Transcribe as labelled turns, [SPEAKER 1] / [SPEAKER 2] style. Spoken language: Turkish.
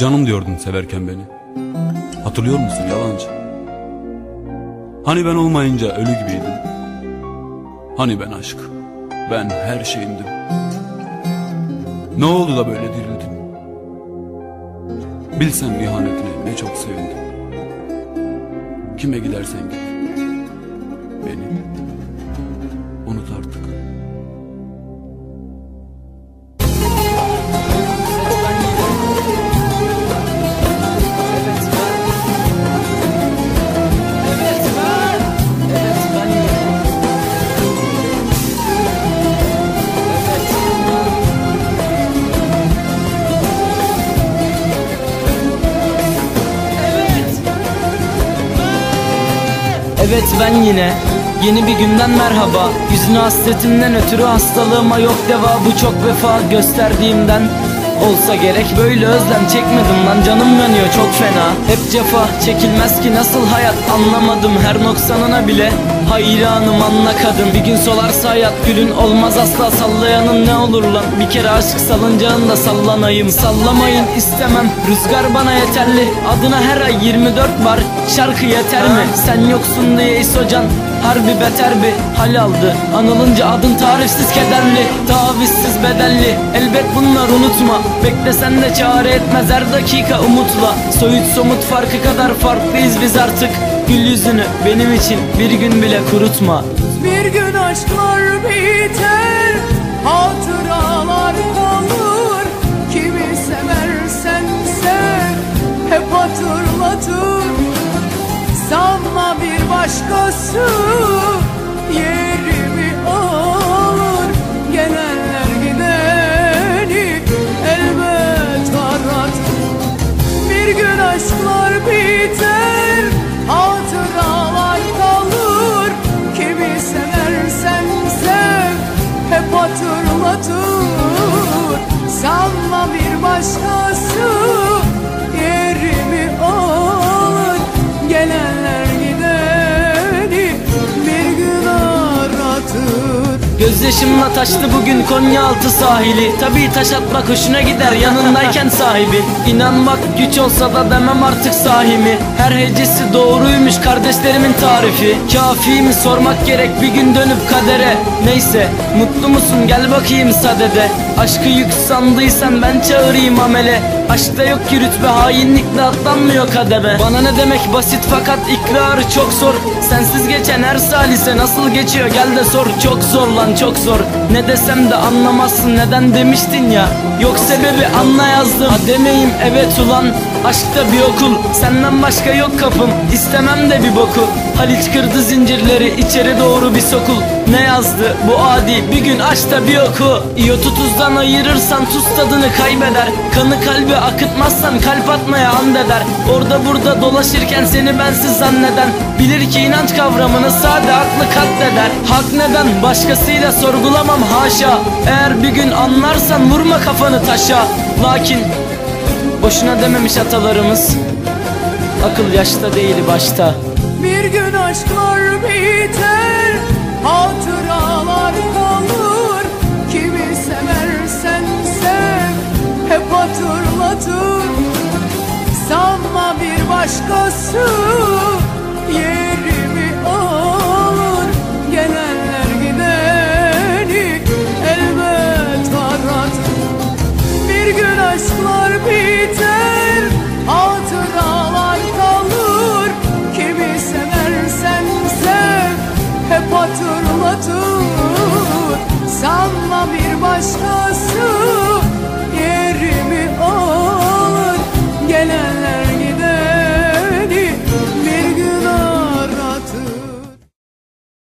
[SPEAKER 1] Canım diyordun severken beni. Hatırlıyor musun yalancı? Hani ben olmayınca ölü gibiydim. Hani ben aşk, ben her şeyimdim. Ne oldu da böyle dirildim? Bilsem ihanetini ne çok sevindim. Kime gidersen git. Beni unut
[SPEAKER 2] Evet ben yine Yeni bir günden merhaba. Yüzüne hasretinden ötürü hastalığıma yok deva Bu çok vefa gösterdiğimden. Olsa gerek böyle özlem çekmedim lan canım yanıyor çok fena. Hep cefa çekilmez ki nasıl hayat anlamadım her noksanına bile Hayranım anla kadın bir gün solarsa hayat gülün olmaz asla. Sallayanın ne olur lan? Bir kere aşk salıncağında sallanayım. Sallamayın istemem rüzgar bana yeterli. Adına her ay 24 bar şarkı yeter mi? Sen yoksun diye isocan Harbi beter bir hal aldı. Anılınca adın tarifsiz kederli Tavizsiz bedelli. Elbet bunlar unutma. Beklesen de çare etmez her dakika umutla. Soyut somut farkı kadar farklıyız biz artık. Gül yüzünü benim için bir gün bile kurutma.
[SPEAKER 3] Bir gün aşklar biter Hatıralar kalır başkası Yerimi alır. Gelenler gideni Elbet aratır bir gün aşklar biter
[SPEAKER 2] Gözyaşımla taştı bugün Konyaaltı sahili. Tabii taş atmak hoşuna gider yanındayken sahibi. İnanmak güç olsa da demem artık sahimi. Her hecesi doğruymuş kardeşlerimin tarifi. Kafi mi sormak gerek bir gün dönüp kadere? Neyse mutlu musun? Gel bakayım sadede. Aşkı yük sandıysan ben çağırayım amele. Aşkta yok ki rütbe hainlikle atlanmıyor kademe. Bana ne demek basit fakat ikrarı çok zor. Sensiz geçen her salise nasıl geçiyor? Gel de sor Çok zor lan çok zor. Ne desem de anlamazsın. Neden demiştin ya? Yok sebebi anla yazdım. Demeyim evet ulan. Aşkta bir okul. Senden başka yok kapım. İstemem de bir boku Haliç kırdı zincirleri içeri doğru bir sokul. Ne yazdı? Bu adi bir gün aç da bir oku. İyotu tuzdan ayırırsan tuz tadını kaybeder. Kanı kalbi akıtmazsan kalp atmaya and eder. Orada burada dolaşırken seni bensiz zanneden Bilir ki inanç kavramını sade aklı katleder. Hak neden? Başkasıyla sorgulamam haşa. Eğer bir gün anlarsan vurma kafanı taşa. Lakin boşuna dememiş atalarımız Akıl yaşta değil başta
[SPEAKER 3] aşklar biter Hatıralar kalır. Kimi seversen sev Hep hatırlatır. Sanma bir başkası